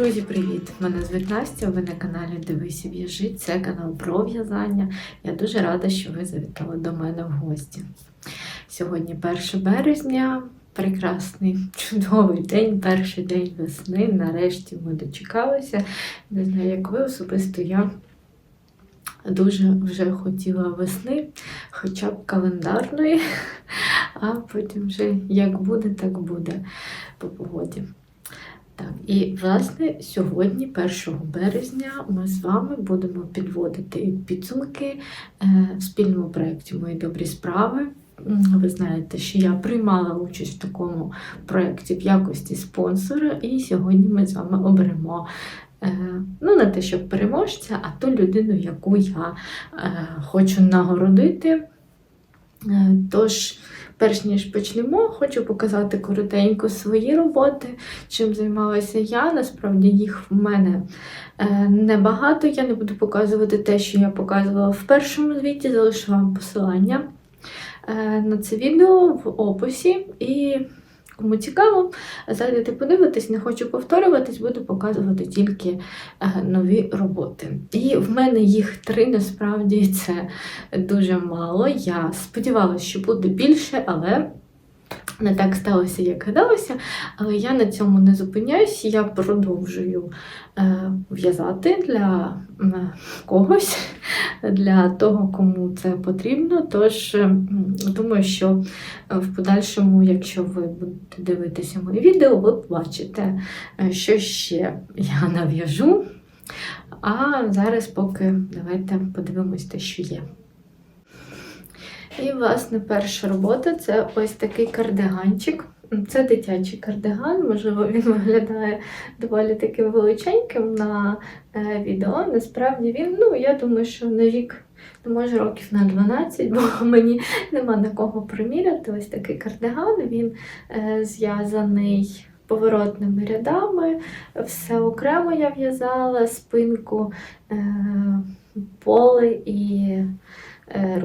Друзі, привіт! Мене звуть Настя. Ви на каналі Дивись і в'яжи. Це канал про в'язання. Я дуже рада, що ви завітали до мене в гості. Сьогодні 1 березня. Прекрасний, чудовий день, перший день весни. Нарешті ми дочекалися. Не знаю, як ви особисто я дуже вже хотіла весни, хоча б календарної, а потім вже як буде, так буде по погоді. Так, і власне сьогодні, 1 березня, ми з вами будемо підводити підсумки е, в спільному проєкті Мої добрі справи. Ви знаєте, що я приймала участь в такому проєкті в якості спонсора, і сьогодні ми з вами оберемо. е, Ну, не те, щоб переможця, а ту людину, яку я е, хочу нагородити. Е, Тож, перш ніж почнемо, хочу показати коротенько свої роботи, чим займалася я. Насправді їх в мене е, небагато. Я не буду показувати те, що я показувала в першому звіті, залишу вам посилання е, на це відео в описі. І кому цікаво, зайдете подивитись, не хочу повторюватись, буду показувати тільки е, нові роботи. І в мене їх три, насправді це дуже мало. Я сподівалася, що буде більше, але не так сталося, як гадалося. Але я на цьому не зупиняюсь, я продовжую е, в'язати для м, когось, для того, кому це потрібно. Тож м, думаю, що е, в подальшому, якщо ви будете дивитися мої відео, ви побачите, е, що ще я нав'яжу. А зараз поки давайте подивимось те, що є. І, власне, перша робота це ось такий кардиганчик. Це дитячий кардиган, можливо, він виглядає доволі таким величеньким на е, відео. Насправді він, ну, я думаю, що на вік, ну, може, років на 12, бо мені нема на кого приміряти. Ось такий кардиган, він е, зв'язаний поворотними рядами. Все окремо я в'язала, спинку, е, поле і е,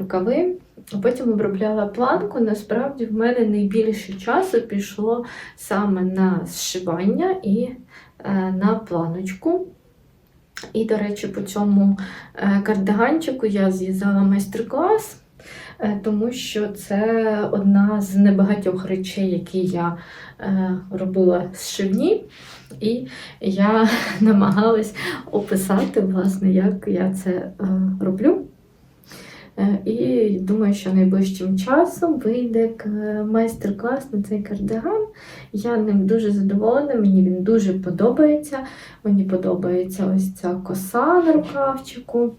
рукави. Потім обробляла планку. Насправді в мене найбільше часу пішло саме на зшивання і е, на планочку. І, до речі, по цьому е, кардиганчику я зв'язала майстер-клас, е, тому що це одна з небагатьох речей, які я робила зшивні. І я намагалась описати, власне, як я це роблю. Е, І думаю, що найближчим часом вийде майстер-клас на цей кардиган. Я ним дуже задоволена, мені він дуже подобається. Мені подобається ось ця коса на рукавчику.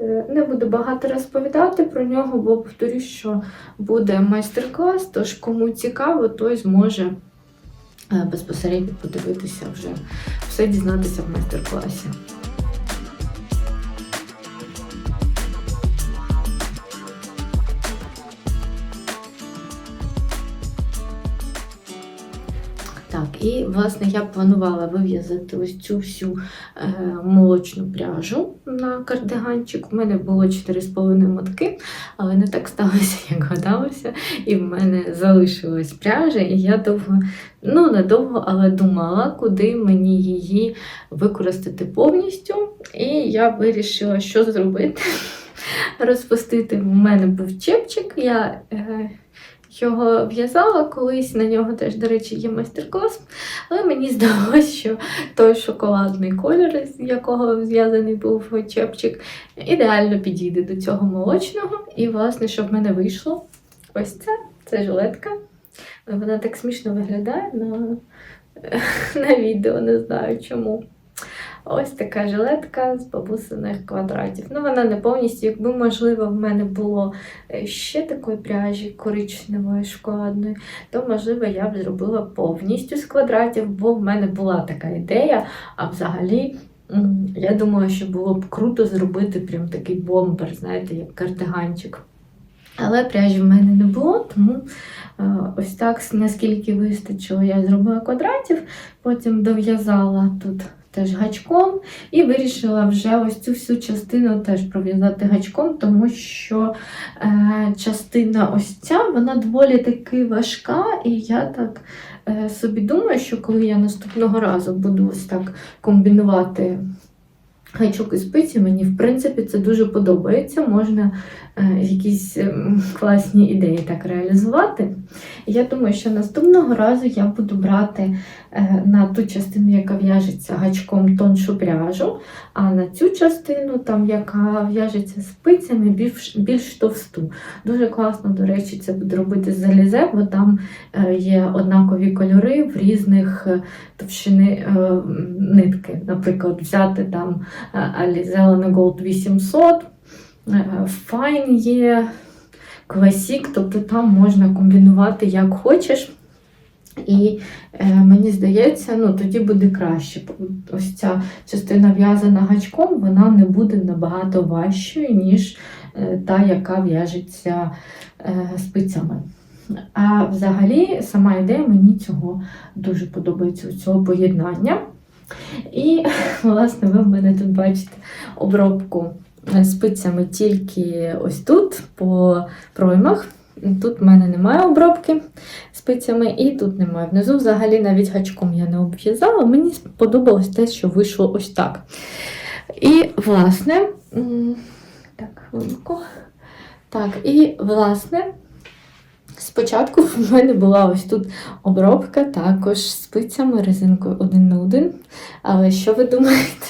Е, Не буду багато розповідати про нього, бо повторюсь, що буде майстер-клас, тож кому цікаво, той зможе е, безпосередньо подивитися вже все дізнатися в майстер-класі. І власне я планувала вив'язати ось цю всю е, молочну пряжу на кардиганчик. У мене було 4,5 мотки, але не так сталося, як гадалося. І в мене залишилась пряжа, і я довго, ну недовго, але думала, куди мені її використати повністю. І я вирішила, що зробити. Розпустити. У мене був чепчик. Я е, його в'язала колись, на нього теж, до речі, є майстер-клас. Але мені здалося, що той шоколадний колір, з якого зв'язаний був чепчик, ідеально підійде до цього молочного. І, власне, що в мене вийшло, ось це, це жилетка. Вона так смішно виглядає на, на відео, не знаю чому. Ось така жилетка з бабусиних квадратів. Ну, вона не повністю, якби, можливо, в мене було е, ще такої пряжі коричневої, шоколадної, то, можливо, я б зробила повністю з квадратів, бо в мене була така ідея. А взагалі, я думаю, що було б круто зробити прям такий бомбер, знаєте, як кардиганчик. Але пряжі в мене не було, тому е, ось так, наскільки вистачило, я зробила квадратів, потім дов'язала тут теж гачком і вирішила вже ось цю всю частину теж пров'язати гачком, тому що е, частина ось ця, вона доволі таки важка, і я так е, собі думаю, що коли я наступного разу буду ось так комбінувати гачок і спиці, мені в принципі це дуже подобається. Можна якісь ем, класні ідеї так реалізувати. Я думаю, що наступного разу я буду брати е, на ту частину, яка в'яжеться гачком тоншу пряжу, а на цю частину, там, яка в'яжеться спицями, більш, більш товсту. Дуже класно, до речі, це буде робити з залізе, бо там е, є однакові кольори в різних е, товщини е, нитки. Наприклад, взяти там Alize Gold 800, е, Fine є, Classic, тобто там можна комбінувати як хочеш. І е, мені здається, ну тоді буде краще. Ось ця частина в'язана гачком, вона не буде набагато важчою, ніж е, та, яка в'яжеться е, спицями. А взагалі, сама ідея мені цього дуже подобається, цього поєднання. І, власне, ви в мене тут бачите обробку спицями тільки ось тут, по проймах. Тут в мене немає обробки спицями, і тут немає. Внизу взагалі навіть гачком я не обв'язала. Мені сподобалось те, що вийшло ось так. І, власне, так, хвилинку. Так, і, власне, спочатку в мене була ось тут обробка також спицями, резинкою один на один. Але що ви думаєте?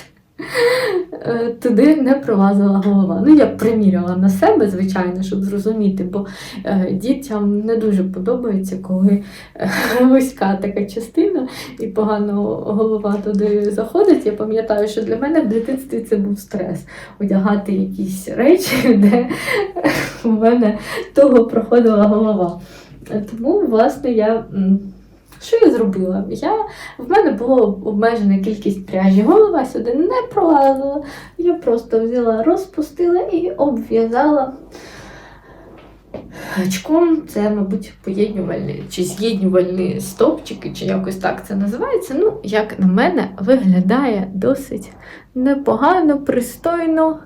Е, Туди не пролазила голова. Ну, я приміряла на себе, звичайно, щоб зрозуміти, бо е, дітям не дуже подобається, коли е, вузька така частина і погано голова туди заходить. Я пам'ятаю, що для мене в дитинстві це був стрес одягати якісь речі, де у мене того проходила голова. Тому, власне, я. Що я зробила? Я, в мене була обмежена кількість пряжі, голова сюди не пролазила. Я просто взяла, розпустила і обв'язала гачком. Це, мабуть, поєднювальні чи з'єднювальні стовпчики, чи якось так це називається. Ну, як на мене, виглядає досить непогано, пристойно.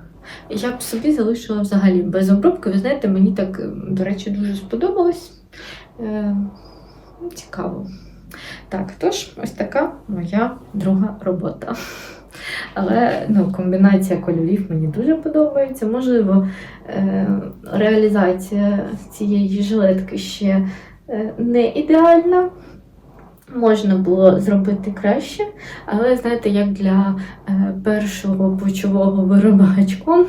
Я б собі залишила взагалі без обробки. Ви знаєте, мені так, до речі, дуже сподобалось. Е, Цікаво. Так, тож, ось така моя друга робота. Але ну, комбінація кольорів мені дуже подобається. Можливо, е, реалізація цієї жилетки ще е, не ідеальна. Можна було зробити краще, але знаєте, як для е, першого почового виробу гачком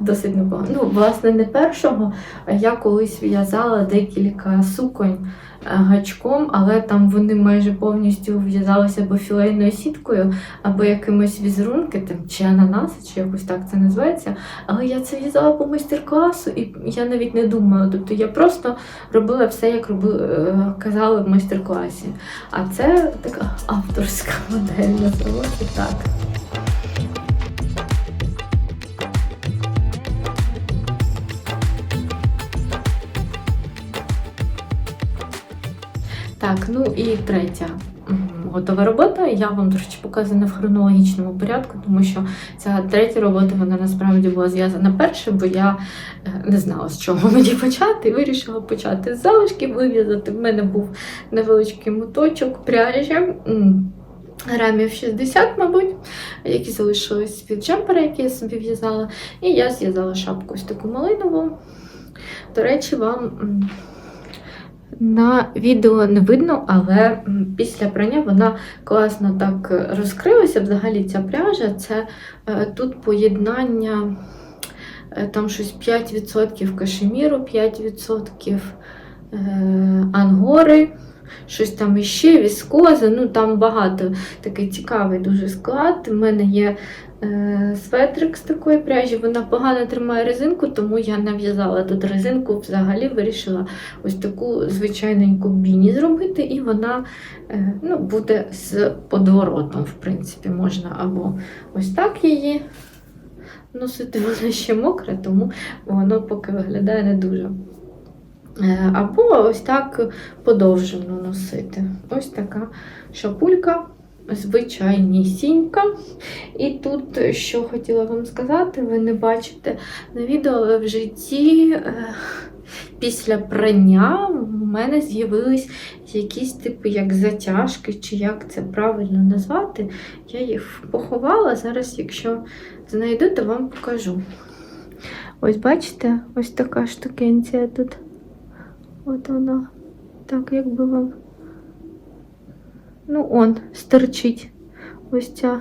досить непогано. Ну, власне, не першого, я колись в'язала декілька суконь е, гачком, але там вони майже повністю в'язалися або філейною сіткою, або якимось візерунки, чи ананаси, чи якось так це називається. Але я це в'язала по майстер-класу, і я навіть не думала. Тобто я просто робила все, як робили, е, казали в майстер-класі. А це така авторська модель називається так. Так, ну і третя готова робота. Я вам, показую не в хронологічному порядку, тому що ця третя робота вона насправді була зв'язана перше, бо я е, не знала, з чого мені почати, вирішила почати з залишків вив'язати. В мене був невеличкий моточок пряжі. Грамів 60, мабуть, які залишились від джемпера, який я собі в'язала. І я зв'язала шапку ось таку малинову. До речі, вам на відео не видно, але після прання вона класно так розкрилася. Взагалі ця пряжа це е, тут поєднання, е, там щось 5% кашеміру, 5% е, ангори. Щось там іще, віскоза, ну там багато такий цікавий дуже склад. У мене є светрик з такої пряжі, вона погано тримає резинку, тому я нав'язала тут резинку, взагалі вирішила ось таку звичайненьку біні зробити, і вона е, ну, буде з подворотом, в принципі, можна або ось так її носити, вона ще мокра, тому воно поки виглядає не дуже. Е, Або ось так подовжено носити. Ось така шапулька, звичайнісінька. І тут, що хотіла вам сказати, ви не бачите на відео, але в житті е, після прання мене з'явились якісь типу як затяжки, чи як це правильно назвати. Я їх поховала. Зараз, якщо знайду, то вам покажу. Ось бачите, ось така штукенція тут. От вона. Так, як би вам. Ну, он, стерчить. Ось ця.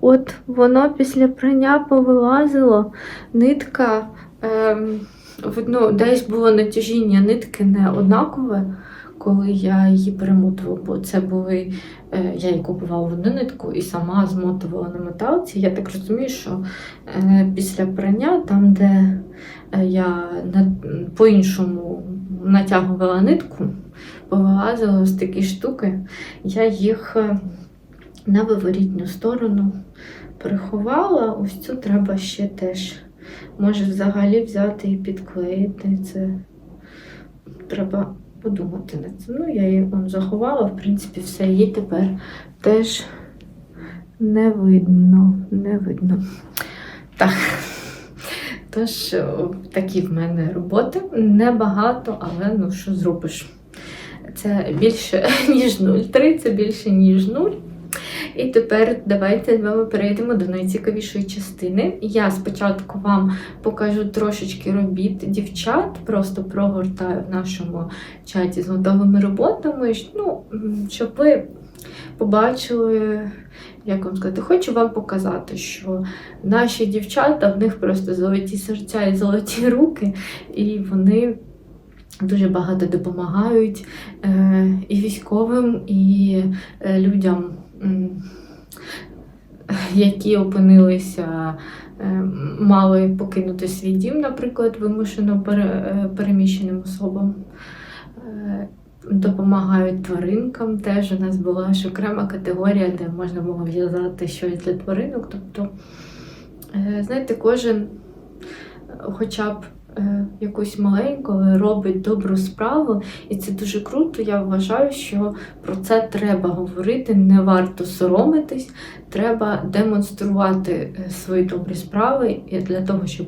От воно після прання повилазило, нитка, ем, видно, десь було натяжіння нитки не однакове, коли я її перемотувала, бо це були, е, я її купувала в одну нитку і сама змотувала на металці. Я так розумію, що е, після прання, там, де е, я по-іншому натягувала нитку, повилазили ось такі штуки, я їх е, на виворітню сторону приховала. Ось цю треба ще теж. Може взагалі взяти і підклеїти. Це треба подумати над цим. Ну, я її вон заховала, в принципі, все, її тепер теж не видно. Не видно. Так. Тож, такі в мене роботи. Небагато, але ну що зробиш? Це більше, ніж 0,3, це більше, ніж 0. І тепер давайте з вами перейдемо до найцікавішої частини. Я спочатку вам покажу трошечки робіт дівчат, просто прогортаю в нашому чаті з готовими роботами, ну, щоб ви побачили, як вам сказати, хочу вам показати, що наші дівчата, в них просто золоті серця і золоті руки, і вони. Дуже багато допомагають е, і військовим, і е, людям, які опинилися, е, мали покинути свій дім, наприклад, вимушено переміщеним особам. Допомагають тваринкам. Теж у нас була ж окрема категорія, де можна було в'язати щось для тваринок. Тобто, знаєте, кожен хоча б якусь маленьку, але робить добру справу, і це дуже круто. Я вважаю, що про це треба говорити, не варто соромитись, треба демонструвати е, свої добрі справи для того, щоб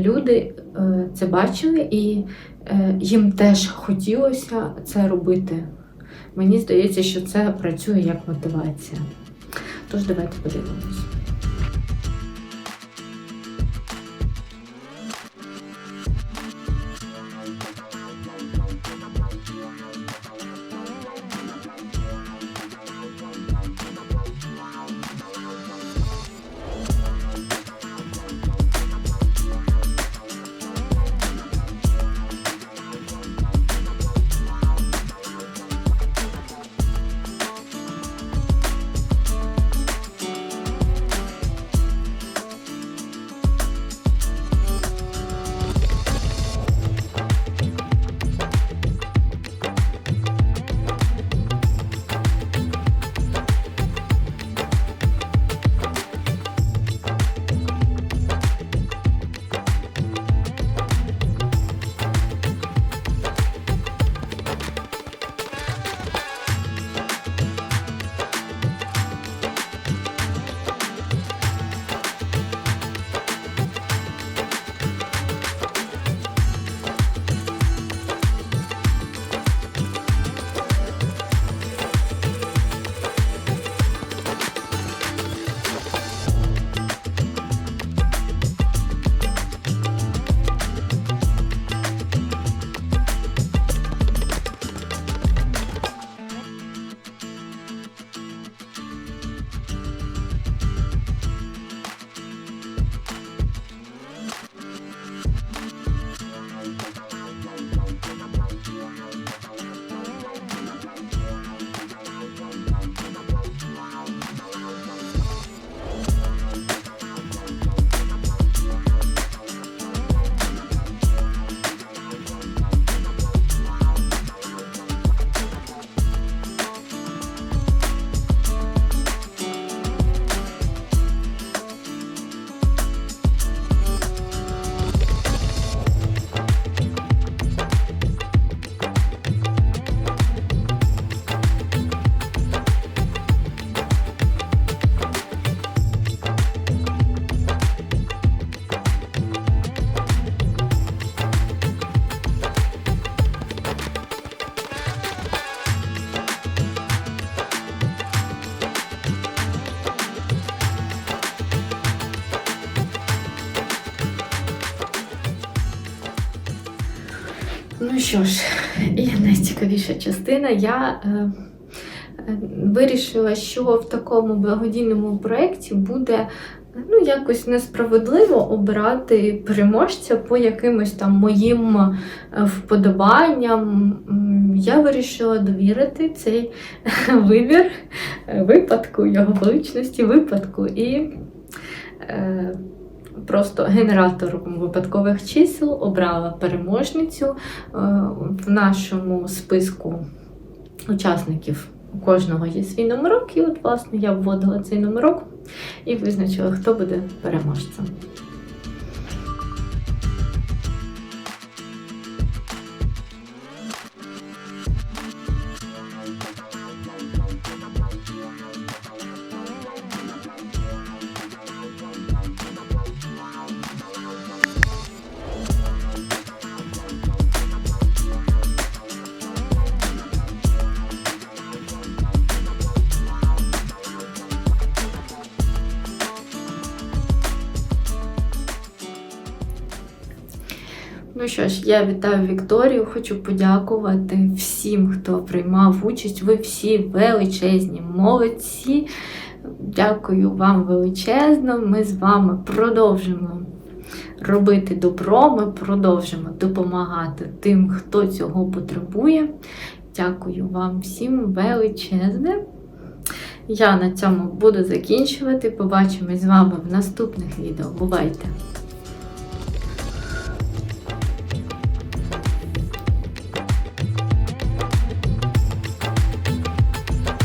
люди е, це бачили і е, їм теж хотілося це робити. Мені здається, що це працює як мотивація. Тож давайте подивимось. Що ж, і найцікавіша частина. Я е, е, вирішила, що в такому благодійному проєкті буде ну, якось несправедливо обирати переможця по якимось там моїм е, вподобанням. Я вирішила довірити цей вибір випадку, його величності, випадку і. Е, Просто генератором випадкових чисел обрала переможницю Е, в нашому списку учасників. У кожного є свій номерок, і от, власне, я вводила цей номерок і визначила, хто буде переможцем. Що ж, я вітаю Вікторію. Хочу подякувати всім, хто приймав участь. Ви всі величезні, молодці. Дякую вам величезно. Ми з вами продовжимо робити добро. Ми продовжимо допомагати тим, хто цього потребує. Дякую вам всім величезне. Я на цьому буду закінчувати. Побачимось з вами в наступних відео. Бувайте!